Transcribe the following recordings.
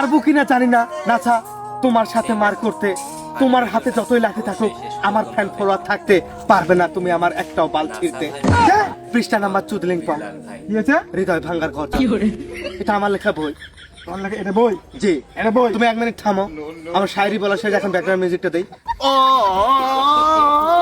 পারব কিনা জানি না। নাছা তোমার সাথে মার করতে তোমার হাতে যতই লাঠি থাকুক আমার ফ্যান ফলোয়ার থাকতে পারবে না তুমি আমার একটাও বাল ছিঁড়তে। পৃষ্ঠা নাম্বার চুদলিং পং। হৃদয় ভাঙ্গার ঘর এটা আমার লেখা বই। এটা বই? জি। এটা বই? তুমি এক মিনিট থামো। আমার শায়রি বলা শেষ এখন ব্যাকগ্রাউন্ড মিউজিকটা দেই। ওকে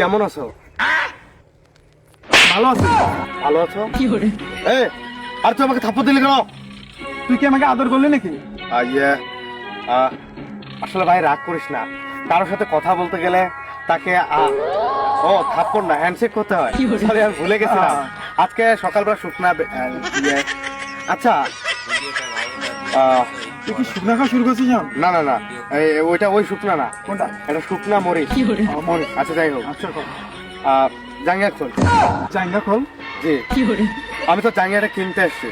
কেমন আছো? ভালো আছো। ভালো আছো? কি করে এ আর তুই আমাকে থাপ্পড় দিলি কেন? তুই কি আমাকে আদর করলি নাকি? ইয়ে আসলে ভাই রাগ করিস না। কারোর সাথে কথা বলতে গেলে তাকে আহ, ও থাপ্পড় না হ্যান্ডশেক করতে হয়। সরি আমি ভুলে গেছিলাম। আজকে সকালবেলা শুকনা ইয়ে, আচ্ছা। আহ, তুই কি শুকনা খাওয়া শুরু করছিস? না না না। ওইটা ওই শুকনা না। কোনটা? এটা শুকনা মরিচ। ও, মরিচ। আচ্ছা যাই হোক। আচ্ছা জাঙ্গিয়া খোল। চাঙ্গা খোল? জি। আমি তো জাঙ্গিয়াটা কিনতে এসছি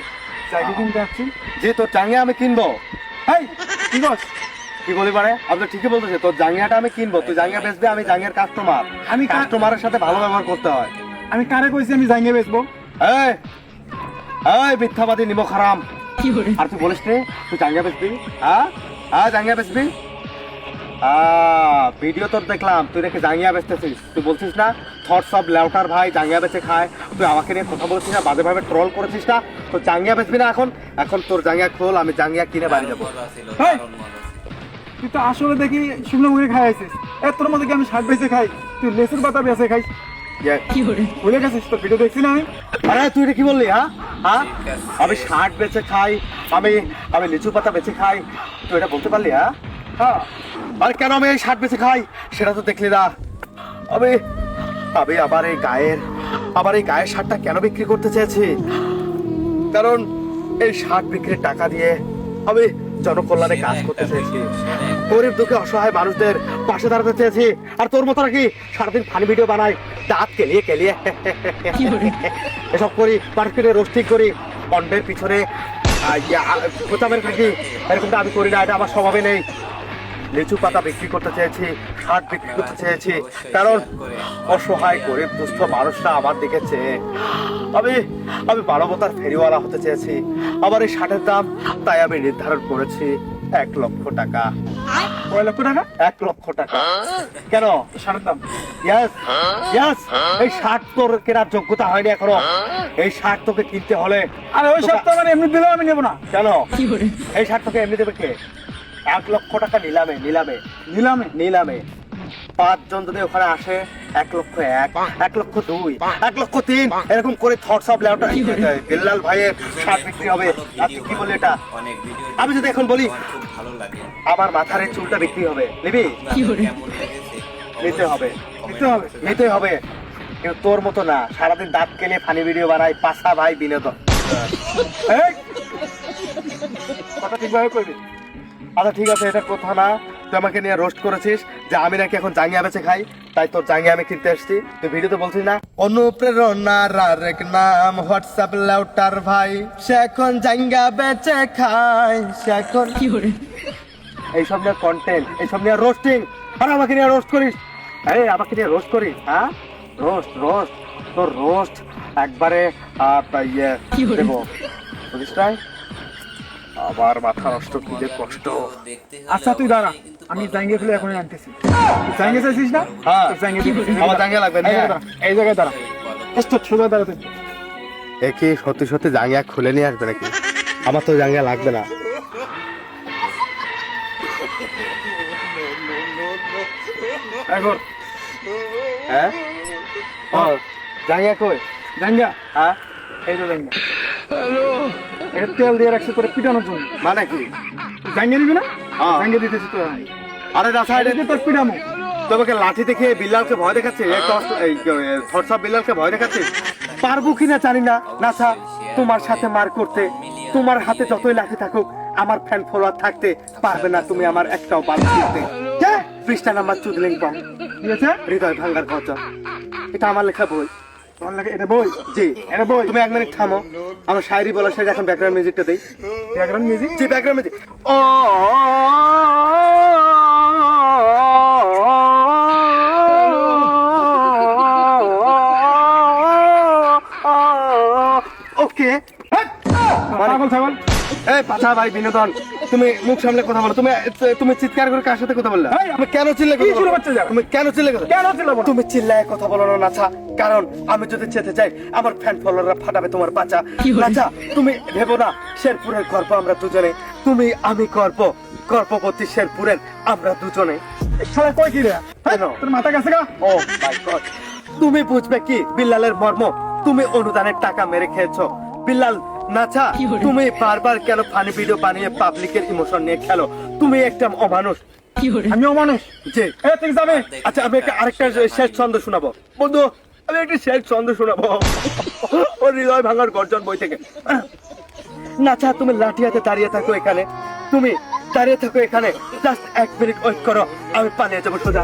চাইকে কিনতে আসছি? জি জাঙ্গিয়া আমি কিনবো। এই কি করছ? কি বলি পারে? তো ঠিকই বলতেছি তোর জাঙ্গিয়াটা আমি কিনবো তুই জাঙ্গিয়া বেচবি আমি জাঙ্গিয়ার কাস্টমার আমি কাস্টমারের সাথে ভালো ব্যবহার করতে হয়। আমি কারে কইছি আমি জাঙ্গে বেচবো? এই এই মিথ্যাবাদী নিমো খারাম আর তুই বলিস রে তুই জাঙ্গিয়া বেচবি? হ্যাঁ? হ্যাঁ জাঙ্গিয়া বেচবি? ভিডিও তোর দেখলাম তুই নাকি জাঙ্গিয়া বেচতেছিস। তুই বলছিস না থটস অফ লেউটার ভাই জাঙ্গিয়া বেচে খায় তুই আমাকে নিয়ে কথা বলছিস না বাজে ভাবে ট্রল করেছিস না তো জাঙ্গিয়া বেচবি না এখন? এখন তোর জাঙ্গিয়া খোল আমি জাঙ্গিয়া কিনে বাড়ি যাব! তুই তো আসলে দেখি শুকনো মুড়ি খাই আছিস এ তোর মধ্যে কি আমি শাক বেচে খাই? তুই লেসুর পাতা বেচে খাই ইয়ে, ভুলে গেছিস তো ভিডিও দেখছি না আমি? আরে তুই এটা কি বললি হ্যাঁ হ্যাঁ আমি শার্ট বেচে খাই আমি আমি লিচু পাতা বেচে খাই তুই এটা বলতে পারলি হ্যাঁ হ্যাঁ আর কেন আমি এই শার্ট বেচে খাই? সেটা তো দেখলি না। আমি আমি আবার এই গায়ের আবার এই গায়ের শার্টটা কেন বিক্রি করতে চেয়েছি? কারণ এই শার্ট বিক্রির টাকা দিয়ে আমি জনকল্যাণে কাজ করতে চেয়েছি। গরিব দুঃখে অসহায় মানুষদের পাশে দাঁড়াতে চেয়েছি। আর তোর মতো নাকি সারাদিন ফানি ভিডিও বানাই দাঁত কেলিয়ে কেলিয়ে। এসব করি মার্কেটে রোস্টিং করি কন্টের পিছনে কোচামের থাকি এরকমটা আমি করি না এটা আমার স্বভাবে নেই। লিচু পাতা বিক্রি করতে চেয়েছি শার্ট বিক্রি করতে চেয়েছি। কারণ অসহায় গরিব দুস্থ মানুষরা আমার দিকে চেয়ে। আমি আমি মানবতার ফেরিওয়ালা হতে চেয়েছি। আমার এই শার্টের দাম তাই আমি নির্ধারণ করেছি এক লক্ষ টাকা। কয় লক্ষ টাকা? এক লক্ষ টাকা। কেন? শার্টের দাম? ইয়াস ইয়াস এই শার্ট তোর কেনার যোগ্যতা হয়নি এখনও। এই শার্ট তোকে কিনতে হলে আরে ওই সপ্তাহ মানে এমনি দিলেও আমি নেব না। কেন? এই শার্ট তোকে এমনি দেবে কে? এক লক্ষ টাকা নিলামে নিলামে। নিলামে? নিলামে। পাঁচজন যদি ওখানে আসে এক লক্ষ এক এক লক্ষ দুই এক লক্ষ তিন এরকম করে থটস অফ ভাইয়ের শার্ট বিক্রি হবে। কি বললি এটা? আমি যদি এখন বলি আমার মাথার এই চুলটা বিক্রি হবে। নিবি? নিতে হবে। দিতে হবে। নিতে হবে। কিন্তু তোর মতো না। সারাদিন দাঁত কেলে ফানি ভিডিও বানাই পাশা ভাই বিনোদন। কথা ঠিকভাবে করবি আচ্ছা ঠিক আছে এটা কথা না। তুই আমাকে নিয়ে রোস্ট করেছিস যে আমি নাকি এখন জাঙ্গিয়া বেচে খাই তাই তোর জাঙ্গিয়া আমি কিনতে এসেছি। তুই ভিডিওতে বলছিস না? অনুপ্রেরণার আরেক নাম হোয়াটসঅ্যাপ লাউটার ভাই। সে এখন জাঙ্গিয়া বেচে খাই সে এখন এইসব নিয়ে কন্টেন্ট এইসব নিয়ে রোস্টিং আর আমাকে নিয়ে রোস্ট করিস। এই আমাকে নিয়ে রোস্ট করিস হ্যাঁ? রোস্ট রোস্ট তোর রোস্ট একবারে আহ, ইয়ে দেবো। বুঝিস আবার মাথা নষ্ট কি যে কষ্ট। আচ্ছা তুই দাঁড়া আমি জাঙ্গে ফেলে এখনই আনতেছি। জাঙ্গে চাইছিস না? হ্যাঁ। জাঙ্গে আমার জাঙ্গে লাগবে না। এই জায়গায় দাঁড়া, এই জায়গায় দাঁড়া। এসো সোজা দাঁড়া তুই। এ সত্যি সত্যি জাঙ্গিয়া খুলে নিয়ে আসবে নাকি? আমার তো জাঙ্গিয়া লাগবে না। এখন হ্যাঁ? ও জাঙ্গিয়া কই? জাঙ্গা হ্যাঁ? এই তো জাঙ্গা এটা তেল দিয়ে রাখছি করে পিটানোর জন্য। মানে কি? জাঙ্গে নিবি না? হ্যাঁ। জাঙ্গে দিতেছি তো। আরে না এটা তোর পিটামো। তোমাকে লাঠি দেখে বিল্লালকে ভয় দেখাচ্ছে। এই হোয়াটসঅ্যাপ বিল্লালকে ভয় দেখাচ্ছে। পারব কিনা জানি না। না স্যার তোমার সাথে মার করতে তোমার হাতে যতই লাঠি থাকুক আমার ফ্যান ফলোয়ার থাকতে পারবে না তুমি আমার একটাও বাল কে? পৃষ্ঠা নাম্বার চুদলিং পং ঠিক আছে হৃদয় ভাঙ্গার ঘর এটা আমার লেখা বই। তোমার লাগে এটা বই জি এটা বই তুমি এক মিনিট থামো আমার শায়রি বলার শেষ এখন ব্যাকগ্রাউন্ড মিউজিকটা দেই ব্যাকগ্রাউন্ড মিউজিক জি ব্যাকগ্রাউন্ড মিউজিক ও ওকে পাগল ছাগল এই পাছা ভাই বিনোদন। তুমি মুখ সামলে কথা বলো। তুমি তুমি চিৎকার করে কার সাথে কথা বললে? এই, তুমি কেন চিল্লে কথা বলো? তুমি কেন চিল্লে কথা কেন চিল্লাবো? তুমি চিল্লায় কথা বলো না নাছা কারণ আমি যদি চেতে যাই আমার ফ্যান ফলোয়াররা ফাটাবে তোমার পাচা নাচা তুমি ভেবো না শেরপুরের গর্ব আমরা দুজনে। তুমি আমি গর্ব। গর্ব করছি শেরপুরের আমরা দুজনে। শালা কই কি রে? কেন? তোর মাথা গেছে গা? ও মাই গড তুমি বুঝবে কি বিল্লালের মর্ম? তুমি অনুদানের টাকা মেরে খেয়েছো। বিল্লাল নাচা তুমি বারবার কেন ফানি ভিডিও বানিয়ে পাবলিকের ইমোশন নিয়ে খেলো? তুমি একটা অমানুষ। আমি অমানুষ? যে ঠিক যাবে আচ্ছা আমি একটা আরেকটা শেষ ছন্দ শোনাবো। বন্ধু আমি একটা শেষ ছন্দ শোনাবো। ওর হৃদয় ভাঙার গর্জন বই থেকে। নাচা তুমি লাঠি হাতে দাঁড়িয়ে থাকো এখানে। তুমি দাঁড়িয়ে থাকো এখানে। জাস্ট এক মিনিট ওয়েট করো আমি পালিয়ে যাব সোজা।